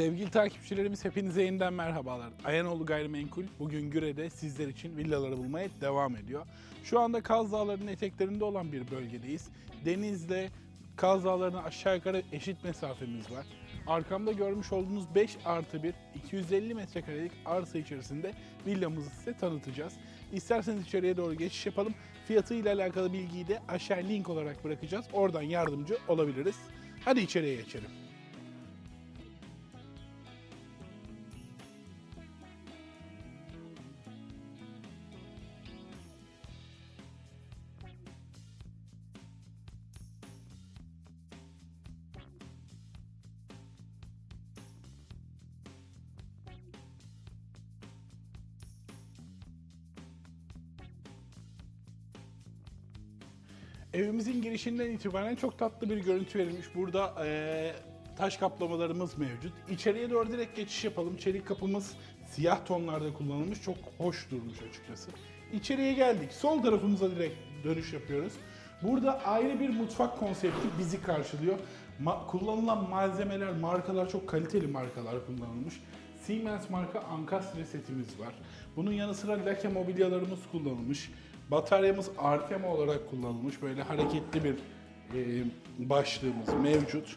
Sevgili takipçilerimiz hepinize yeniden merhabalar. Ayanoğlu Gayrimenkul bugün Güre'de sizler için villaları bulmaya devam ediyor. Şu anda Kaz Dağları'nın eteklerinde olan bir bölgedeyiz. Denizle Kaz Dağları'na aşağı yukarı eşit mesafemiz var. Arkamda görmüş olduğunuz 5 artı 1 250 metrekarelik arsa içerisinde villamızı size tanıtacağız. İsterseniz içeriye doğru geçiş yapalım. Fiyatı ile alakalı bilgiyi de aşağı link olarak bırakacağız. Oradan yardımcı olabiliriz. Hadi içeriye geçelim. Evimizin girişinden itibaren çok tatlı bir görüntü verilmiş. Burada eee, taş kaplamalarımız mevcut. İçeriye doğru direkt geçiş yapalım. Çelik kapımız siyah tonlarda kullanılmış. Çok hoş durmuş açıkçası. İçeriye geldik. Sol tarafımıza direkt dönüş yapıyoruz. Burada ayrı bir mutfak konsepti bizi karşılıyor. Ma- kullanılan malzemeler, markalar çok kaliteli markalar kullanılmış. Siemens marka ankastre setimiz var. Bunun yanı sıra lake mobilyalarımız kullanılmış. Bataryamız Artema olarak kullanılmış. Böyle hareketli bir e, başlığımız mevcut.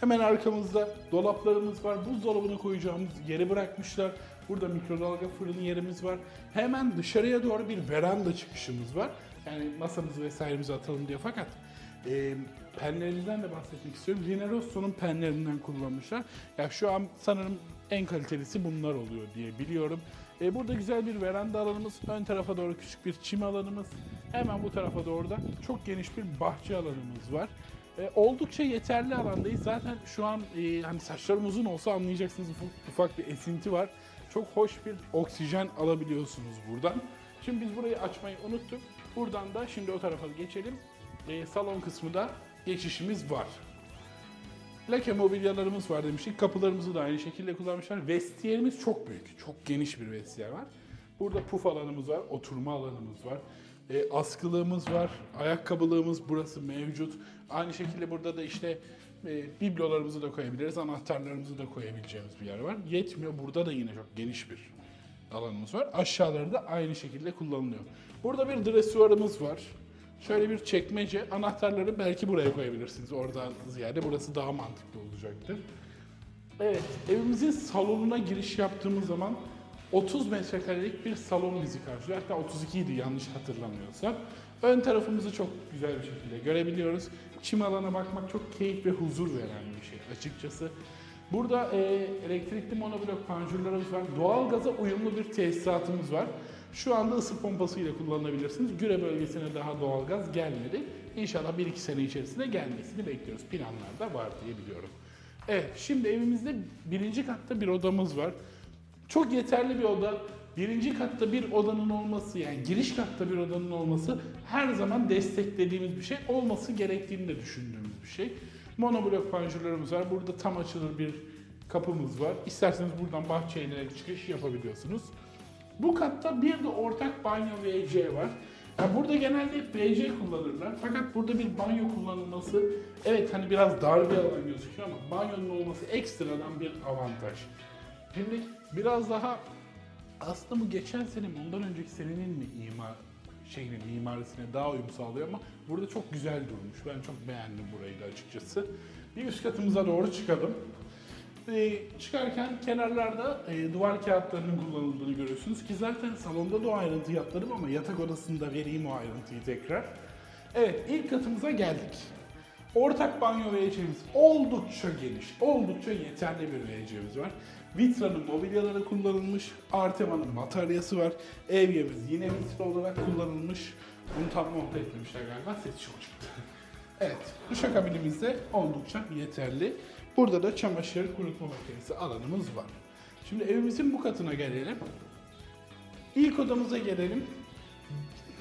Hemen arkamızda dolaplarımız var. Buzdolabını koyacağımız yeri bırakmışlar. Burada mikrodalga fırını yerimiz var. Hemen dışarıya doğru bir veranda çıkışımız var. Yani masamızı vesairemizi atalım diye fakat e, penlerimizden de bahsetmek istiyorum. Linerosso'nun penlerinden kullanmışlar. Ya şu an sanırım en kalitelisi bunlar oluyor diye biliyorum. E, burada güzel bir veranda alanımız, ön tarafa doğru küçük bir çim alanımız, hemen bu tarafa doğru da çok geniş bir bahçe alanımız var. E, oldukça yeterli alandayız. Zaten şu an e, hani saçlarım uzun olsa anlayacaksınız ufak, ufak bir esinti var. Çok hoş bir oksijen alabiliyorsunuz buradan. Şimdi biz burayı açmayı unuttuk. Buradan da şimdi o tarafa geçelim. E, salon kısmı da geçişimiz var. Lake mobilyalarımız var demiştik. Kapılarımızı da aynı şekilde kullanmışlar. Vestiyerimiz çok büyük. Çok geniş bir vestiyer var. Burada puf alanımız var, oturma alanımız var. E, askılığımız var, ayakkabılığımız burası mevcut. Aynı şekilde burada da işte e, biblolarımızı da koyabiliriz, anahtarlarımızı da koyabileceğimiz bir yer var. Yetmiyor, burada da yine çok geniş bir alanımız var. Aşağıları da aynı şekilde kullanılıyor. Burada bir dresuarımız var. Şöyle bir çekmece, anahtarları belki buraya koyabilirsiniz. Oradan ziyade burası daha mantıklı olacaktır. Evet, evimizin salonuna giriş yaptığımız zaman 30 metrekarelik bir salon bizi karşılıyor. Hatta 32 idi yanlış hatırlamıyorsam. Ön tarafımızı çok güzel bir şekilde görebiliyoruz. Çim alana bakmak çok keyif ve huzur veren bir şey açıkçası. Burada e, elektrikli monoblok panjurlarımız var. Doğalgaza uyumlu bir tesisatımız var. Şu anda ısı pompası ile kullanabilirsiniz. Güre bölgesine daha doğalgaz gelmedi. İnşallah 1-2 sene içerisinde gelmesini bekliyoruz. Planlarda var diye biliyorum. Evet, şimdi evimizde birinci katta bir odamız var. Çok yeterli bir oda. Birinci katta bir odanın olması yani giriş katta bir odanın olması her zaman desteklediğimiz bir şey olması gerektiğini de düşündüğümüz bir şey. Monoblok panjurlarımız var. Burada tam açılır bir kapımız var. İsterseniz buradan bahçeye inerek çıkış yapabiliyorsunuz. Bu katta bir de ortak banyo WC var. Yani burada genelde hep WC kullanırlar. Fakat burada bir banyo kullanılması evet hani biraz dar bir alan gözüküyor ama banyonun olması ekstradan bir avantaj. Şimdi biraz daha aslında bu geçen sene mi ondan önceki senenin mi imar şeyinin mimarisine daha uyum sağlıyor ama burada çok güzel durmuş. Ben çok beğendim burayı da açıkçası. Bir üst katımıza doğru çıkalım. Ee, çıkarken kenarlarda e, duvar kağıtlarının kullanıldığını görüyorsunuz ki zaten salonda da o ayrıntı yaptırdım ama yatak odasında vereyim o ayrıntıyı tekrar. Evet ilk katımıza geldik. Ortak banyo WC'miz oldukça geniş, oldukça yeterli bir WC'miz var. Vitra'nın mobilyaları kullanılmış, Artema'nın bataryası var. Evyemiz yine Vitra olarak kullanılmış. Bunu tam monte etmemişler galiba, ses çok çıktı. Evet, duşakabinimiz de oldukça yeterli. Burada da çamaşır kurutma makinesi alanımız var. Şimdi evimizin bu katına gelelim. İlk odamıza gelelim.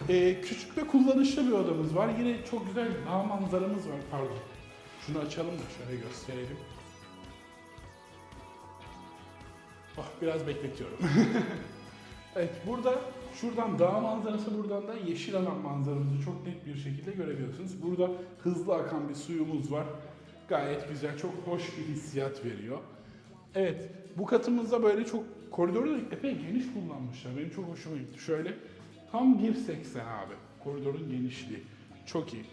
Ee, küçük ve kullanışlı bir odamız var. Yine çok güzel dağ manzaramız var. Pardon. Şunu açalım da şöyle gösterelim. Oh, biraz bekletiyorum. evet, burada şuradan dağ manzarası, buradan da yeşil alan manzaramızı çok net bir şekilde görebiliyorsunuz. Burada hızlı akan bir suyumuz var. Gayet güzel, çok hoş bir hissiyat veriyor. Evet, bu katımızda böyle çok koridoru da epey geniş kullanmışlar. Benim çok hoşuma gitti. Şöyle tam 1.80 abi. Koridorun genişliği. Çok iyi.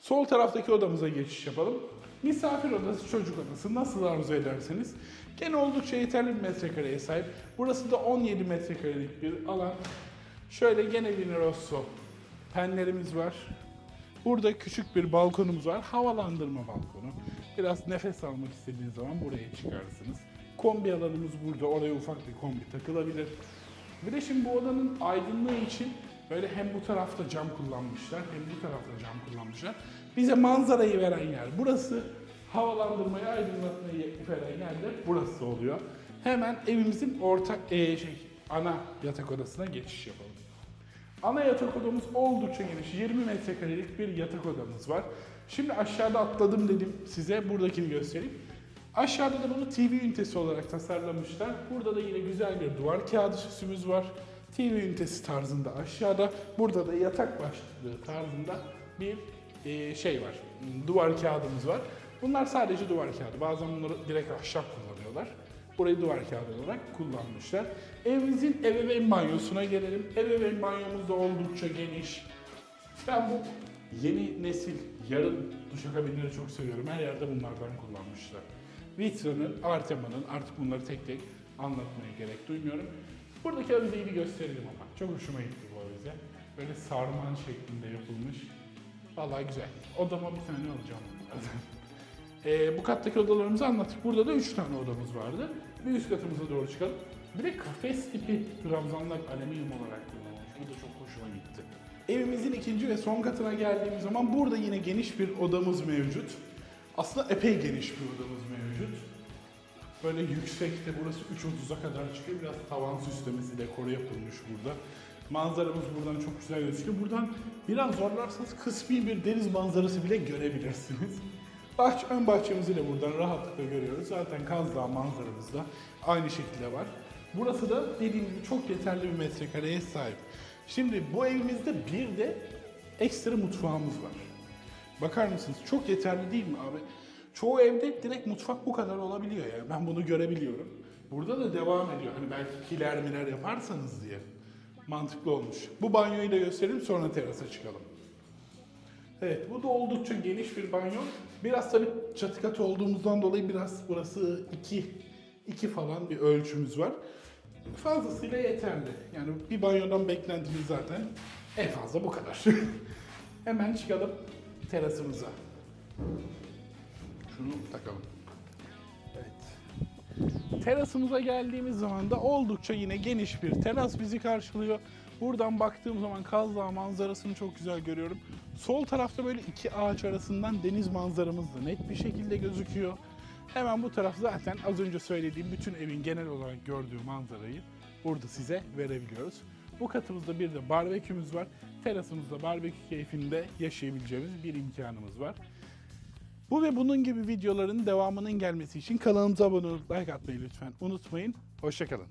Sol taraftaki odamıza geçiş yapalım. Misafir odası, çocuk odası nasıl arzu ederseniz. Gene oldukça yeterli bir metrekareye sahip. Burası da 17 metrekarelik bir alan. Şöyle gene Vini Rosso penlerimiz var. Burada küçük bir balkonumuz var. Havalandırma balkonu. Biraz nefes almak istediğiniz zaman buraya çıkarsınız. Kombi alanımız burada. Oraya ufak bir kombi takılabilir. Bir de şimdi bu odanın aydınlığı için böyle hem bu tarafta cam kullanmışlar hem bu tarafta cam kullanmışlar. Bize manzarayı veren yer burası. Havalandırmayı, aydınlatmayı veren yer de burası oluyor. Hemen evimizin ortak eee, şey ana yatak odasına geçiş yapalım. Ana yatak odamız oldukça geniş. 20 metrekarelik bir yatak odamız var. Şimdi aşağıda atladım dedim size. Buradakini göstereyim. Aşağıda da bunu TV ünitesi olarak tasarlamışlar. Burada da yine güzel bir duvar kağıdı süsümüz var. TV ünitesi tarzında aşağıda. Burada da yatak başlığı tarzında bir e, şey var. Duvar kağıdımız var. Bunlar sadece duvar kağıdı. Bazen bunları direkt ahşap kullanıyorlar. Burayı duvar kağıdı olarak kullanmışlar. Evimizin ebeveyn banyosuna gelelim. Ebeveyn banyomuz da oldukça geniş. Ben bu yeni nesil yarın duşakabinleri çok seviyorum. Her yerde bunlardan kullanmışlar. Vitra'nın, Artema'nın artık bunları tek tek anlatmaya gerek duymuyorum. Buradaki avizeyi bir gösterelim ama. Çok hoşuma gitti bu avize. Böyle sarman şeklinde yapılmış. Vallahi güzel. Odama bir tane alacağım. Ee, bu kattaki odalarımızı anlattık. Burada da 3 tane odamız vardı. Bir üst katımıza doğru çıkalım. Bir de kafes tipi trabzanlar alüminyum olarak kullanılmış. Bu da çok hoşuma gitti. Evimizin ikinci ve son katına geldiğimiz zaman burada yine geniş bir odamız mevcut. Aslında epey geniş bir odamız mevcut. Böyle yüksekte burası 3.30'a kadar çıkıyor. Biraz tavan süslemesi, dekoru yapılmış burada. Manzaramız buradan çok güzel gözüküyor. Buradan biraz zorlarsanız kısmi bir deniz manzarası bile görebilirsiniz. Bahçe, ön bahçemizi de buradan rahatlıkla görüyoruz. Zaten Kaz Dağı manzaramız da aynı şekilde var. Burası da dediğim gibi çok yeterli bir metrekareye sahip. Şimdi bu evimizde bir de ekstra mutfağımız var. Bakar mısınız? Çok yeterli değil mi abi? Çoğu evde direkt mutfak bu kadar olabiliyor ya. Ben bunu görebiliyorum. Burada da devam ediyor. Hani belki kiler miler yaparsanız diye. Mantıklı olmuş. Bu banyoyu da göstereyim sonra terasa çıkalım. Evet bu da oldukça geniş bir banyo. Biraz tabii çatı katı olduğumuzdan dolayı biraz burası 2 2 falan bir ölçümüz var. Fazlasıyla yeterli. Yani bir banyodan beklentimiz zaten en fazla bu kadar. Hemen çıkalım terasımıza. Şunu takalım. Evet. Terasımıza geldiğimiz zaman da oldukça yine geniş bir teras bizi karşılıyor. Buradan baktığım zaman Kaz Dağı manzarasını çok güzel görüyorum. Sol tarafta böyle iki ağaç arasından deniz manzaramız da net bir şekilde gözüküyor. Hemen bu taraf zaten az önce söylediğim bütün evin genel olarak gördüğü manzarayı burada size verebiliyoruz. Bu katımızda bir de barbekümüz var. Terasımızda barbekü keyfinde yaşayabileceğimiz bir imkanımız var. Bu ve bunun gibi videoların devamının gelmesi için kanalımıza abone olup like atmayı lütfen unutmayın. Hoşçakalın.